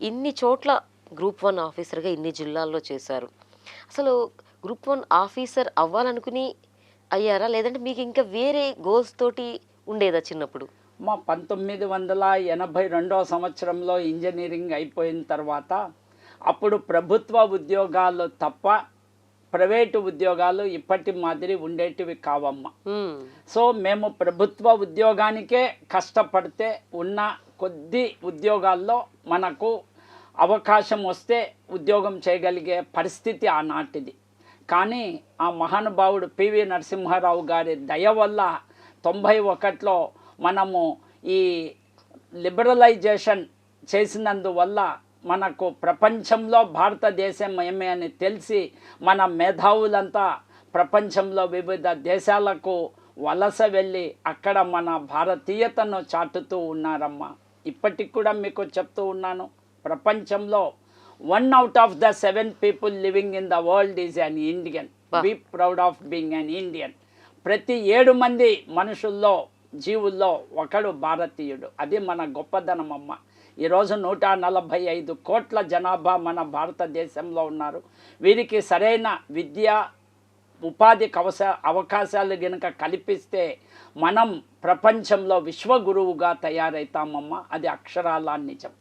ఇన్ని చోట్ల group one ఆఫీసర్గా ఇన్ని జిల్లాల్లో చేశారు. అసలు గ్రూప్ వన్ ఆఫీసర్ అవ్వాలనుకుని అయ్యారా? లేదంటే మీకు ఇంకా వేరే గోల్స్ తోటి ఉండేదా చిన్నప్పుడు? మా పంతొమ్మిది వందల ఎనభై రెండో సంవత్సరంలో ఇంజనీరింగ్ అయిపోయిన తర్వాత అప్పుడు ప్రభుత్వ ఉద్యోగాలు తప్ప ప్రైవేటు ఉద్యోగాలు ఇప్పటి మాదిరి ఉండేటివి కావమ్మా. మ్మ్. సో మేము ప్రభుత్వ ఉద్యోగానికే కష్టపడితే ఉన్న కొద్ది ఉద్యోగాల్లో మనకు అవకాశం వస్తే ఉద్యోగం చేయగలిగే పరిస్థితి ఆనాటిది కానీ ఆ మహానుభావుడు పివి నరసింహారావు గారి దయ వల్ల తొంభై ఒకటిలో మనము ఈ లిబరలైజేషన్ చేసినందువల్ల మనకు ప్రపంచంలో భారతదేశం ఏమే అని తెలిసి మన మేధావులంతా ప్రపంచంలో వివిధ దేశాలకు వలస వెళ్ళి అక్కడ మన భారతీయతను చాటుతూ ఉన్నారమ్మా. ఇప్పటికి కూడా మీకు చెప్తూ ఉన్నాను. ప్రపంచంలో one out of the seven people living in the world is an Indian be. Proud of being an Indian ప్రతి ఏడు మంది మనుషుల్లో జీవుల్లో ఒకడు భారతీయుడు. అది మన గొప్పదనం అమ్మ ఈరోజు నూట నలభై ఐదు కోట్ల జనాభా మన భారతదేశంలో ఉన్నారు. వీరికి సరైన విద్య ఉపాధి కవస అవకాశాలు గనుక కల్పిస్తే మనం ప్రపంచంలో విశ్వగురువుగా తయారవుతామమ్మ అది అక్షరాల నిజం